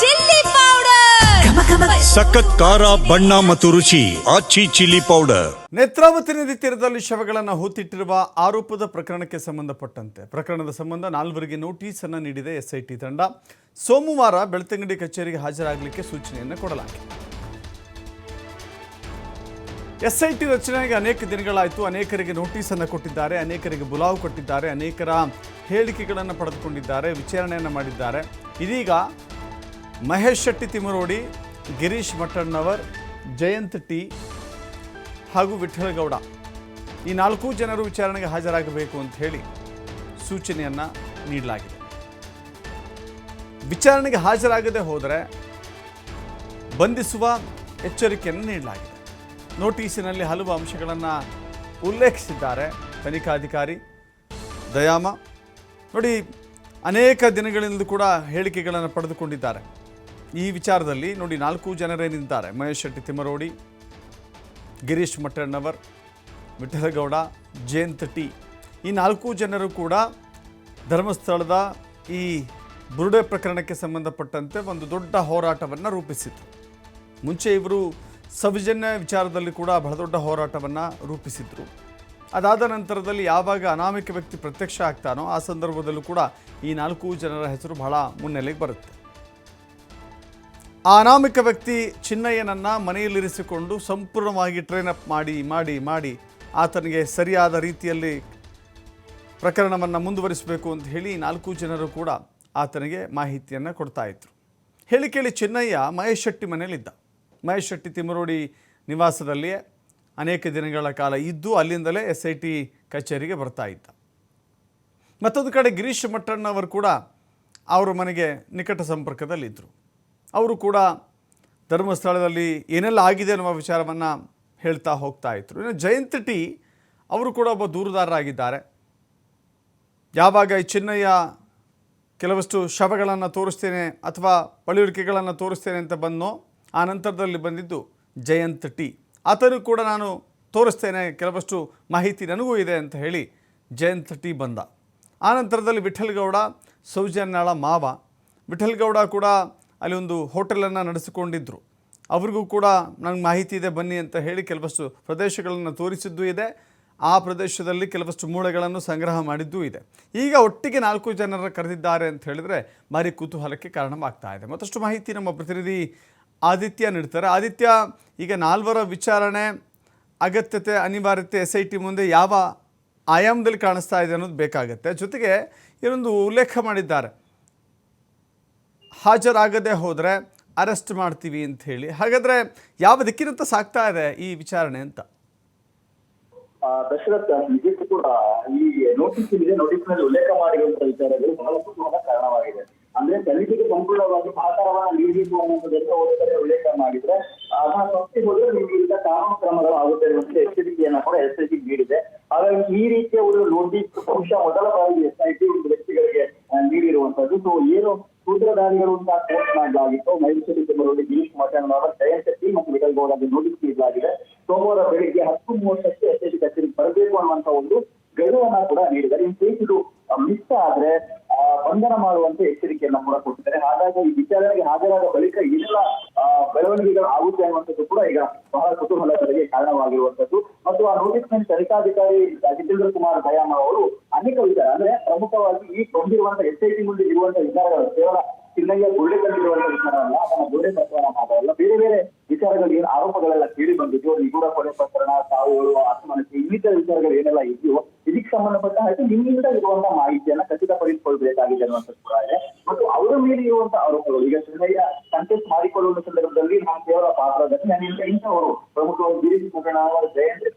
Chilli powder. ಸಖತ್ ಖಾರ ಬಣ್ಣ ಮತ್ತು ರುಚಿ ಆಚಿ ಚಿಲ್ಲಿ ಪೌಡರ್. ನೇತ್ರಾವತಿ ನದಿ ತೀರದಲ್ಲಿ ಶವಗಳನ್ನು ಹೂತಿಟ್ಟಿರುವ ಆರೋಪದ ಪ್ರಕರಣಕ್ಕೆ ಸಂಬಂಧಪಟ್ಟಂತೆ. ಪ್ರಕರಣದ ಸಂಬಂಧ ನಾಲ್ವರಿಗೆ ನೋಟಿಸ್ ಅನ್ನು ನೀಡಿದೆ ಎಸ್ಐಟಿ ತಂಡ. ಸೋಮವಾರ ಬೆಳ್ತಂಗಡಿ ಕಚೇರಿಗೆ ಹಾಜರಾಗಲಿಕ್ಕೆ ಸೂಚನೆಯನ್ನು ಕೊಡಲಾಗಿದೆ. ಎಸ್ಐಟಿ ರಚನೆಗೆ ಅನೇಕ ದಿನಗಳಾಯಿತು. ಅನೇಕರಿಗೆ ನೋಟಿಸನ್ನು ಕೊಟ್ಟಿದ್ದಾರೆ. ಅನೇಕರಿಗೆ ಬುಲಾವು ಕೊಟ್ಟಿದ್ದಾರೆ. ಅನೇಕರ ಹೇಳಿಕೆಗಳನ್ನು ಪಡೆದುಕೊಂಡಿದ್ದಾರೆ. ವಿಚಾರಣೆಯನ್ನು ಮಾಡಿದ್ದಾರೆ. ಇದೀಗ ಮಹೇಶ್ ಶೆಟ್ಟಿ ತಿಮರೋಡಿ ಗಿರೀಶ್ ಮಠಣ್ಣವರ್ ಜಯಂತ್ ಟಿ ಹಾಗೂ ವಿಠಲಗೌಡ ಈ ನಾಲ್ಕು ಜನರು ವಿಚಾರಣೆಗೆ ಹಾಜರಾಗಬೇಕು ಅಂತ ಹೇಳಿ ಸೂಚನೆಯನ್ನು ನೀಡಲಾಗಿದೆ. ವಿಚಾರಣೆಗೆ ಹಾಜರಾಗದೆ ಹೋದರೆ ಬಂಧಿಸುವ ಎಚ್ಚರಿಕೆಯನ್ನು ನೀಡಲಾಗಿದೆ. ನೋಟಿಸಿನಲ್ಲಿ ಹಲವು ಅಂಶಗಳನ್ನು ಉಲ್ಲೇಖಿಸಿದ್ದಾರೆ. ತನಿಖಾಧಿಕಾರಿ ದಯಾಮ. ನೋಡಿ, ಅನೇಕ ದಿನಗಳಿಂದ ಕೂಡ ಹೇಳಿಕೆಗಳನ್ನು ಪಡೆದುಕೊಂಡಿದ್ದಾರೆ. ಈ ವಿಚಾರದಲ್ಲಿ ನೋಡಿ ನಾಲ್ಕು ನಿಂತಾರೆ ಮಹೇಶ್ ಶೆಟ್ಟಿ ತಿಮ್ಮರೋಡಿ ಗಿರೀಶ್ ಮಟ್ಟಣ್ಣವರ್, ವಿಠಲಗೌಡ, ಜಯಂತ್ ಟಿ. ಈ ನಾಲ್ಕು ಜನರು ಕೂಡ ಧರ್ಮಸ್ಥಳದ ಈ ಬುರುಡೆ ಪ್ರಕರಣಕ್ಕೆ ಸಂಬಂಧಪಟ್ಟಂತೆ ಒಂದು ದೊಡ್ಡ ಹೋರಾಟವನ್ನು ರೂಪಿಸಿತು ಮುಂಚೆ ಇವರು ಸೌಜನ್ಯ ವಿಚಾರದಲ್ಲಿ ಕೂಡ ಬಹಳ ದೊಡ್ಡ ಹೋರಾಟವನ್ನು ರೂಪಿಸಿದ್ರು. ಅದಾದ ನಂತರದಲ್ಲಿ ಯಾವಾಗ ಅನಾಮಿಕ ವ್ಯಕ್ತಿ ಪ್ರತ್ಯಕ್ಷ ಆಗ್ತಾನೋ ಆ ಸಂದರ್ಭದಲ್ಲೂ ಕೂಡ ಈ ನಾಲ್ಕು ಜನರ ಹೆಸರು ಬಹಳ ಮುನ್ನೆಲೆಗೆ ಬರುತ್ತೆ. ಆ ಅನಾಮಿಕ ವ್ಯಕ್ತಿ ಚಿನ್ನಯ್ಯನನ್ನು ಮನೆಯಲ್ಲಿರಿಸಿಕೊಂಡು ಸಂಪೂರ್ಣವಾಗಿ ಟ್ರೈನ್ ಅಪ್ ಮಾಡಿ ಮಾಡಿ ಮಾಡಿ ಆತನಿಗೆ ಸರಿಯಾದ ರೀತಿಯಲ್ಲಿ ಪ್ರಕರಣವನ್ನು ಮುಂದುವರಿಸಬೇಕು ಅಂತ ಹೇಳಿ ನಾಲ್ಕು ಜನರು ಕೂಡ ಆತನಿಗೆ ಮಾಹಿತಿಯನ್ನು ಕೊಡ್ತಾ ಇದ್ರು. ಹೇಳಿ ಕೇಳಿ ಚಿನ್ನಯ್ಯ ಮಹೇಶ್ ಶೆಟ್ಟಿ ಮನೆಯಲ್ಲಿದ್ದ. ಮಹೇಶ್ ಶೆಟ್ಟಿ ತಿಮರೋಡಿ ನಿವಾಸದಲ್ಲಿಯೇ ಅನೇಕ ದಿನಗಳ ಕಾಲ ಇದ್ದು ಅಲ್ಲಿಂದಲೇ ಎಸ್ ಐ ಟಿ ಕಚೇರಿಗೆ ಬರ್ತಾ ಇದ್ದ. ಮತ್ತೊಂದು ಕಡೆ ಗಿರೀಶ್ ಮಟ್ಟಣ್ಣವರು ಕೂಡ ಅವರ ಮನೆಗೆ ನಿಕಟ ಸಂಪರ್ಕದಲ್ಲಿದ್ದರು ಅವರು ಕೂಡ ಧರ್ಮಸ್ಥಳದಲ್ಲಿ ಏನೆಲ್ಲ ಆಗಿದೆ ಅನ್ನುವ ವಿಚಾರವನ್ನು ಹೇಳ್ತಾ ಹೋಗ್ತಾ ಇದ್ರು. ಇನ್ನು ಜಯಂತ್ ಟಿ ಅವರು ಕೂಡ ಒಬ್ಬ ದೂರುದಾರರಾಗಿದ್ದಾರೆ. ಯಾವಾಗ ಈ ಚಿನ್ನಯ್ಯ ಕೆಲವಷ್ಟು ಶವಗಳನ್ನು ತೋರಿಸ್ತೇನೆ ಅಥವಾ ಪಳಿಯುಳಿಕೆಗಳನ್ನು ತೋರಿಸ್ತೇನೆ ಅಂತ ಬಂದೋ ಆ ನಂತರದಲ್ಲಿ ಬಂದಿದ್ದು ಜಯಂತ್ ಟಿ. ಆತನು ಕೂಡ ನಾನು ತೋರಿಸ್ತೇನೆ, ಕೆಲವಷ್ಟು ಮಾಹಿತಿ ನನಗೂ ಇದೆ ಅಂತ ಹೇಳಿ ಜಯಂತ್ ಟಿ ಬಂದ. ಆ ನಂತರದಲ್ಲಿ ವಿಠಲ್ಗೌಡ, ಸೌಜನ್ಯಾಳ ಮಾವ. ವಿಠಲ್ಗೌಡ ಕೂಡ ಅಲ್ಲಿ ಒಂದು ಹೋಟೆಲನ್ನು ನಡೆಸಿಕೊಂಡಿದ್ದರು ಅವ್ರಿಗೂ ಕೂಡ ನನಗೆ ಮಾಹಿತಿ ಇದೆ, ಬನ್ನಿ ಅಂತ ಹೇಳಿ ಕೆಲವಷ್ಟು ಪ್ರದೇಶಗಳನ್ನು ತೋರಿಸಿದ್ದೂ ಇದೆ. ಆ ಪ್ರದೇಶದಲ್ಲಿ ಕೆಲವಷ್ಟು ಮೂಳೆಗಳನ್ನು ಸಂಗ್ರಹ ಮಾಡಿದ್ದೂ ಇದೆ. ಈಗ ಒಟ್ಟಿಗೆ ನಾಲ್ಕು ಜನರ ಕರೆದಿದ್ದಾರೆ ಅಂತ ಹೇಳಿದರೆ ಭಾರಿ ಕುತೂಹಲಕ್ಕೆ ಕಾರಣವಾಗ್ತಾ ಇದೆ. ಮತ್ತಷ್ಟು ಮಾಹಿತಿ ನಮ್ಮ ಪ್ರತಿನಿಧಿ ಆದಿತ್ಯ ನೀಡ್ತಾರೆ. ಆದಿತ್ಯ, ಈಗ ನಾಲ್ವರ ವಿಚಾರಣೆ ಅಗತ್ಯತೆ, ಅನಿವಾರ್ಯತೆ ಎಸ್ ಐ ಟಿ ಮುಂದೆ ಯಾವ ಆಯಾಮದಲ್ಲಿ ಕಾಣಿಸ್ತಾ ಇದೆ ಅನ್ನೋದು ಬೇಕಾಗುತ್ತೆ. ಜೊತೆಗೆ ಇನ್ನೊಂದು ಉಲ್ಲೇಖ ಮಾಡಿದ್ದಾರೆ. ಹಾಜರಾಗದೆ ಹೋದರೆ ಅರೆಸ್ಟ್ ಮಾಡ್ತೀವಿ ಅಂತ ಹೇಳಿ. ಹಾಗಾದರೆ ಯಾವ ದಿಕ್ಕಿನಂತ ಸಾಗ್ತಾ ಇದೆ ಈ ವಿಚಾರಣೆ ಅಂತ? ದಶರಥ್, ನಿಜಕ್ಕೂ ಕೂಡ ಈ ನೋಟಿಸ್ ಇದೆ. ನೋಟಿಸ್ನಲ್ಲಿ ಉಲ್ಲೇಖ ಮಾಡಿರುವಂತಹ ವಿಚಾರಗಳು ಬಹಳ ಕುತೂಹಲ ಕಾರಣವಾಗಿದೆ. ಅಂದ್ರೆ ತನಿಖೆಗೆ ಸಂಪೂರ್ಣವಾಗಿ ಸಹಕಾರವನ್ನ ನೀಡಬೇಕು ಅನ್ನುವಂಥದ್ದನ್ನು ಒಂದು ಕಡೆ ಉಲ್ಲೇಖ ಮಾಡಿದ್ರೆ ಅದನ್ನ ತಪ್ಪಿ ಹೋದ್ರೆ ನಿಮಗಿಂತ ಕಾನೂನು ಕ್ರಮಗಳು ಆಗುತ್ತೆ ಅಂತ ಎಚ್ಚರಿಕೆಯನ್ನ ಕೂಡ ಎಸ್ ಐ ನೀಡಿದೆ. ಹಾಗಾಗಿ ಈ ರೀತಿಯ ಒಂದು ನೋಟಿಸ್ ಬಹುಶಃ ಮೊದಲ ಬಾರಿಗೆ ಎಸ್ ಐ ಟಿ ವ್ಯಕ್ತಿಗಳಿಗೆ ನೀಡಿರುವಂತದ್ದು. ಸೊ ಏನು ಸೂತ್ರಧಾರಿಗಳು ಅಂತ ಪೋಸ್ಟ್ ಮಾಡಲಾಗಿತ್ತು. ಮೈಸೂರು ಜಿಲ್ಲೆಯಲ್ಲಿ ಗಿರೀಶ್ ಮಾತನಾಡುವ ಜಯಂತ್ ಶೆಟ್ಟಿ ಮತ್ತು ವಿಠಲ್ಗೌಡಗೆ ನೋಟಿಸ್ ನೀಡಲಾಗಿದೆ ಸೋಮವಾರ ಬೆಳಿಗ್ಗೆ ಹತ್ತು ಮೂವತ್ತಕ್ಕೆ ಎಸ್ ಐ ಟಿ ಕಚೇರಿಗೆ ಬರಬೇಕು ಅನ್ನುವಂತ ಒಂದು ಗಡುವನ್ನ ಕೂಡ ನೀಡಿದ್ದಾರೆ. ಇನ್ ಕೇಸ್ ಮಿಸ್ ಆದ್ರೆ ಬಂಧನ ಮಾಡುವಂತೆ ಎಚ್ಚರಿಕೆಯನ್ನ ಕೂಡ ಕೊಟ್ಟಿದ್ದಾರೆ. ಹಾಗಾಗಿ ಈ ವಿಚಾರಣೆಗೆ ಹಾಜರಾದ ಬಳಿಕ ಆ, ಬೆಳವಣಿಗೆಗಳು ಆಗುತ್ತೆ ಅನ್ನುವಂಥದ್ದು ಕೂಡ ಈಗ ಬಹಳ ಕುತೂಹಲಗಳಿಗೆ ಕಾರಣವಾಗಿರುವಂತದ್ದು ಮತ್ತು ಆ ನೋಟಿಸ್ ಮೇಲೆ ತನಿಖಾಧಿಕಾರಿ ಜಿತೇಂದ್ರ ಕುಮಾರ್ ದಯಾಮ ಅವರು ಅನೇಕ ವಿಚಾರ ಅಂದ್ರೆ ಪ್ರಮುಖವಾಗಿ ಈ ಕೊಂಡಿರುವಂತಹ ಎಸ್ ಐ ಟಿ ಮುಂದೆ ಇರುವಂತಹ ವಿಚಾರಗಳು ಕೇವಲ ಚಿನ್ನಯ್ಯ ಗುಳ್ಳೆ ಕಂಡಿರುವಂತಹ ವಿಚಾರ ಅಲ್ಲ, ಅದನ್ನ ಗುಳ್ಳೆ ಪ್ರಕರಣ ಮಾತ್ರವಲ್ಲ ಬೇರೆ ಬೇರೆ ವಿಚಾರಗಳು ಏನು ಆರೋಪಗಳೆಲ್ಲ ಕೇಳಿ ಬಂದಿದ್ದು ನಿಗೂಢ ಕೊಲೆ ಪ್ರಕರಣ ಸಾವುಗಳು ಆತ್ಮಹತ್ಯೆ, ಇನ್ನಿತರ ವಿಚಾರಗಳು ಏನೆಲ್ಲ ಇದೆಯೋ ಇದಕ್ಕೆ ಸಂಬಂಧಪಟ್ಟ ಹಾಗೆ ನಿಮ್ಮಿಂದ ಇರುವಂತಹ ಮಾಹಿತಿಯನ್ನ ಖಚಿತಪಡಿಸಿಕೊಳ್ಬೇಕಾಗಿದೆ ಅನ್ನುವಂಥದ್ದು ಕೂಡ ಇದೆ. ಮತ್ತು ಅವರ ಮೇಲೆ ಇರುವಂತಹ ಆರೋಪಗಳು, ಈಗ ಚಿನ್ನಯ್ಯ ಕಂಟೆಸ್ಟ್ ಮಾಡಿಕೊಳ್ಳುವ ಸಂದರ್ಭದಲ್ಲಿ ನಾನು ಕೇವಲ ಪಾತ್ರದಲ್ಲಿ ನಾನು ಇಂಥ ಇಂಥವರು ಪ್ರಮುಖವಾಗಿ ಗಿರೀಶ್ ಪ್ರಕರಣ ಜಯಂತ್